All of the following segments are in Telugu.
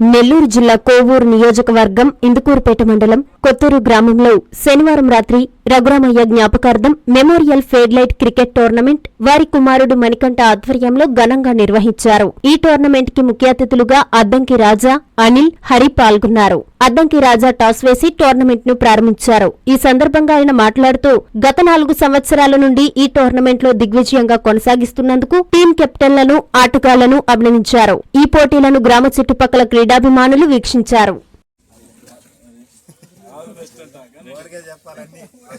నెల్లూరు జిల్లా కోవూరు నియోజకవర్గం ఇందుకూరుపేట మండలం కొత్తూరు గ్రామంలో శనివారం రాత్రి రఘురామయ్య జ్ఞాపకార్థం మెమోరియల్ ఫేడ్లైట్ క్రికెట్ టోర్నమెంట్ వారి కుమారుడు మణికంఠ ఆధ్వర్యంలో ఘనంగా నిర్వహించారు. ఈ టోర్నమెంట్కి ముఖ్య అతిథులుగా అద్దంకి రాజా అనిల్ హరి పాల్గొన్నారు. అద్దంకి రాజా టాస్ వేసి టోర్నమెంట్ను ప్రారంభించారు. ఈ సందర్భంగా ఆయన మాట్లాడుతూ గత నాలుగు సంవత్సరాల నుండి ఈ టోర్నమెంట్లో దిగ్విజయంగా కొనసాగిస్తున్నందుకు టీం కెప్టెన్లను ఆటగాళ్ళను అభినందించారు. ఈ పోటీలను గ్రామ చుట్టుపక్కల క్రీడాభిమానులు వీక్షించారు. ఊరికే చెప్పాలండి మన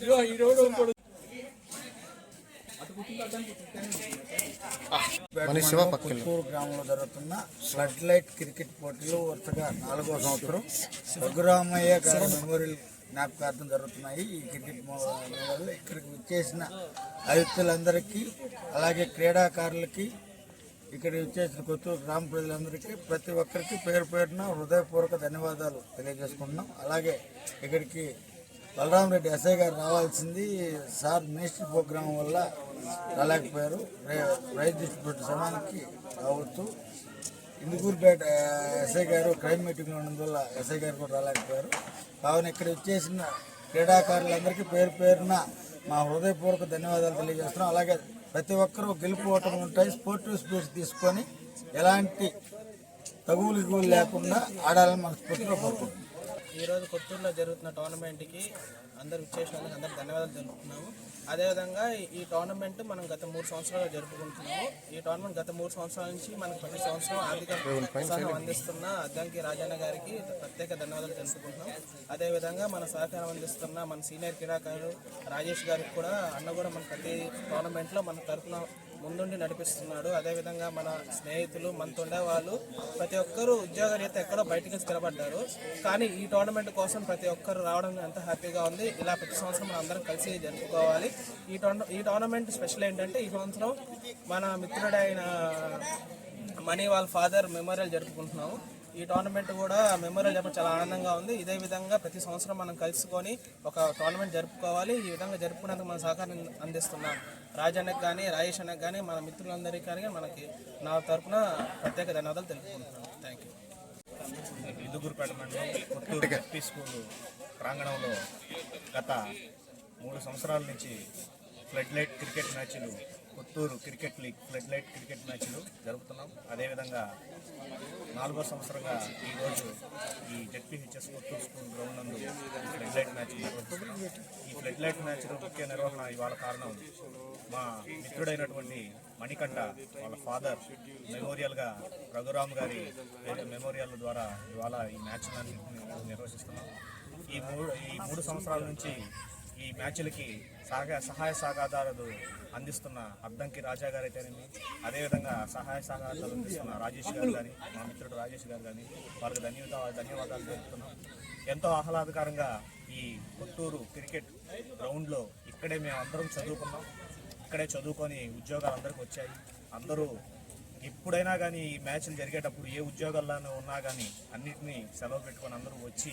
శివ పక్కన పుత్తూరు గ్రామంలో జరుగుతున్న ఫ్లడ్ లైట్ క్రికెట్ పోటీలు వరుసగా నాలుగో సంవత్సరం రఘురామయ్య గారి మెమోరియల్ జ్ఞాపకార్థం జరుగుతున్నాయి. ఈ క్రికెట్ మెమోరియల్ ఇక్కడికి వచ్చేసిన అతిథులందరికీ అలాగే క్రీడాకారులకి ఇక్కడ వచ్చేసిన కొత్తూరు గ్రామ ప్రజలందరికీ ప్రతి ఒక్కరికి పేరు పేరున హృదయపూర్వక ధన్యవాదాలు తెలియజేసుకుంటున్నాం. అలాగే ఇక్కడికి బలరాం రెడ్డి ఎస్ఐ గారు రావాల్సింది. సార్ మినిస్ట్రీ ప్రోగ్రాం వల్ల రాలేకపోయారు. రైతు డిస్ట్రిబ్యూటర్ సమానికి రావచ్చు. ఇందుకూరుపేట ఎస్ఐ గారు క్రైమ్ మీటింగ్లో ఉన్నందువల్ల ఎస్ఐ గారు కూడా రాలేకపోయారు. కావున ఇక్కడ వచ్చేసిన క్రీడాకారులందరికీ పేరు పేరున మా హృదయపూర్వక ధన్యవాదాలు తెలియజేస్తున్నాం. అలాగే ప్రతి ఒక్కరూ గెలుపు ఓటమి ఉంటాయి. స్పోర్టివ్ స్పీడ్స్ తీసుకొని ఎలాంటి తగువులు గిగులు లేకుండా ఆడాలని మనస్ఫూర్తిగా కోరుకుంటున్నాం. ఈరోజు కొత్తూరులో జరుగుతున్న టోర్నమెంట్కి అందరు విచ్చేసిన అందరికి ధన్యవాదాలు తెలుపుతున్నాము. అదేవిధంగా ఈ టోర్నమెంట్ మనం గత మూడు సంవత్సరాలు జరుపుకుంటున్నాము. ఈ టోర్నమెంట్ గత మూడు సంవత్సరాల నుంచి మనకు ప్రతి సంవత్సరం ఆర్థిక ప్రోత్సాహం అందిస్తున్న అద్దంకి రాజన్న గారికి ప్రత్యేక ధన్యవాదాలు తెలుసుకుంటున్నాం అదేవిధంగా మన సహకారం అందిస్తున్న మన సీనియర్ క్రీడాకారులు రాజేష్ గారికి కూడా అన్న కూడా మన ప్రతి టోర్నమెంట్లో మన తరఫున ముందుండి నడిపిస్తున్నాడు అదేవిధంగా మన స్నేహితులు మనతో వాళ్ళు ప్రతి ఒక్కరు ఉద్యోగరీత్యా ఎక్కడో బయటికి స్థిరపడ్డారు కానీ ఈ టోర్నమెంట్ కోసం ప్రతి ఒక్కరు రావడం ఎంత హ్యాపీగా ఉంది ఇలా ప్రతి సంవత్సరం మనం అందరం కలిసి జరుపుకోవాలి. ఈ టోర్న ఈ టోర్నమెంట్ స్పెషల్ ఏంటంటే ఈ సంవత్సరం మన మిత్రుడైన మనీ వాళ్ళ ఫాదర్ మెమోరియల్ జరుపుకుంటున్నాము. ఈ టోర్నమెంట్ కూడా మెమోరియల్ జరపడం చాలా ఆనందంగా ఉంది. ఇదే విధంగా ప్రతి సంవత్సరం మనం కలుసుకొని ఒక టోర్నమెంట్ జరుపుకోవాలి. ఈ విధంగా జరుపుకునేందుకు మన సహకారం అందిస్తున్నాం. రాజన్నకి కానీ రాజేష్ అన్నకి కానీ మన మిత్రులందరికీ కానీ మనకి నా తరపున ప్రత్యేక ధన్యవాదాలు తెలుపుకుంటున్నాను థ్యాంక్ యూ మండలం ఎస్పీ స్కూల్ ప్రాంగణంలో గత మూడు సంవత్సరాల నుంచి ఫ్లడ్ లైట్ క్రికెట్ మ్యాచ్లు Puttur cricket league flood light cricket మ్యాచ్లు జరుపుతున్నాం. అదేవిధంగా నాలుగో సంవత్సరంగా ఈరోజు ఈ జెడ్పీహెచ్ఎస్ పుత్తూరు స్కూల్ గ్రౌండ్ నందు ఫ్లడ్ లైట్ మ్యాచ్ ఈ ఫ్లడ్ లైట్ మ్యాచ్ ముఖ్య నిర్వహణ ఇవాళ కారణం మా మిత్రుడైనటువంటి మణికంఠ వాళ్ళ ఫాదర్ మెమోరియల్గా రఘురామ్ గారి మెమోరియల్ ద్వారా ఇవాళ ఈ మ్యాచ్ నిర్వహిస్తున్నాం. ఈ మూడు ఈ మూడు సంవత్సరాల నుంచి ఈ మ్యాచ్లకి సహాయ సహాయ సహకారాలు అందిస్తున్న అద్దంకి రాజా గారు అయితేనేమి అదేవిధంగా సహాయ సహకారాలు అందిస్తున్న రాజేష్ గారు కానీ మా మిత్రుడు రాజేష్ గారు కానీ వారికి ధన్యవాదాలు ధన్యవాదాలు తెలుపుతున్నాం. ఎంతో ఆహ్లాదకరంగా ఈ కొత్తూరు క్రికెట్ గ్రౌండ్లో ఇక్కడే మేము అందరం చదువుకున్నాం. ఇక్కడే చదువుకొని ఉద్యోగాలు అందరికి వచ్చాయి. అందరూ ఎప్పుడైనా కానీ ఈ మ్యాచ్లు జరిగేటప్పుడు ఏ ఉద్యోగాల్లోనూ ఉన్నా కానీ అన్నిటినీ సెలవు పెట్టుకొని అందరూ వచ్చి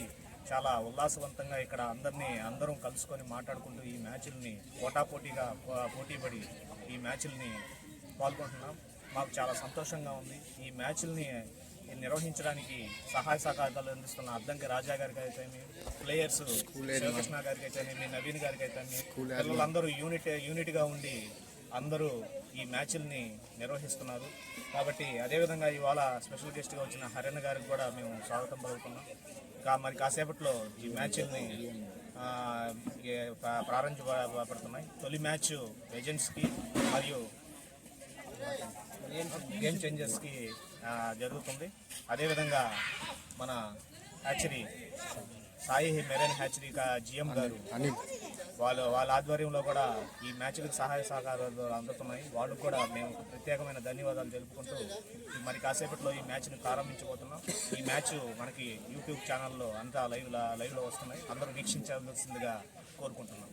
చాలా ఉల్లాసవంతంగా ఇక్కడ అందరినీ అందరం కలుసుకొని మాట్లాడుకుంటూ ఈ మ్యాచ్ల్ని పోటాపోటీగా పోటీపడి ఈ మ్యాచ్ల్ని పాల్గొంటున్నాం. మాకు చాలా సంతోషంగా ఉంది. ఈ మ్యాచ్ల్ని నిర్వహించడానికి సహాయ సహకారాలు అందిస్తున్న అద్దంకి రాజా గారికి అయితే ప్లేయర్స్ శివకృష్ణ గారికి అయితే నవీన్ గారికి అయితే పిల్లలందరూ యూనిట్ యూనిట్గా ఉండి అందరూ ఈ మ్యాచ్ల్ని నిర్వహిస్తున్నారు. కాబట్టి అదేవిధంగా ఇవాళ స్పెషల్ గెస్ట్గా వచ్చిన హరణ్ గారికి కూడా మేము స్వాగతం పలుకుతున్నాం. కా మరి కాసేపట్లో ఈ మ్యాచ్ల్ని ఆ, ప్రారంభించబడుతున్నాయి. తొలి మ్యాచ్ ఏజెంట్స్కి మరియు గేమ్ చేంజర్స్కి జరుగుతుంది. అదేవిధంగా మన hatchery Sai marine hatchery GM గారు వాళ్ళు వాళ్ళ ఆధ్వర్యంలో కూడా ఈ మ్యాచ్లకు సహాయ సహకారాలు అందుతున్నాయి. వాళ్ళు కూడా మేము ప్రత్యేకమైన ధన్యవాదాలు తెలుపుకుంటూ మరి కాసేపట్లో ఈ మ్యాచ్ని ప్రారంభించబోతున్నాం. ఈ మ్యాచ్ మనకి యూట్యూబ్ ఛానల్లో అంతా లైవ్ లైవ్లో వస్తున్నాయి. అందరూ వీక్షించాల్సిందిగా కోరుకుంటున్నాం.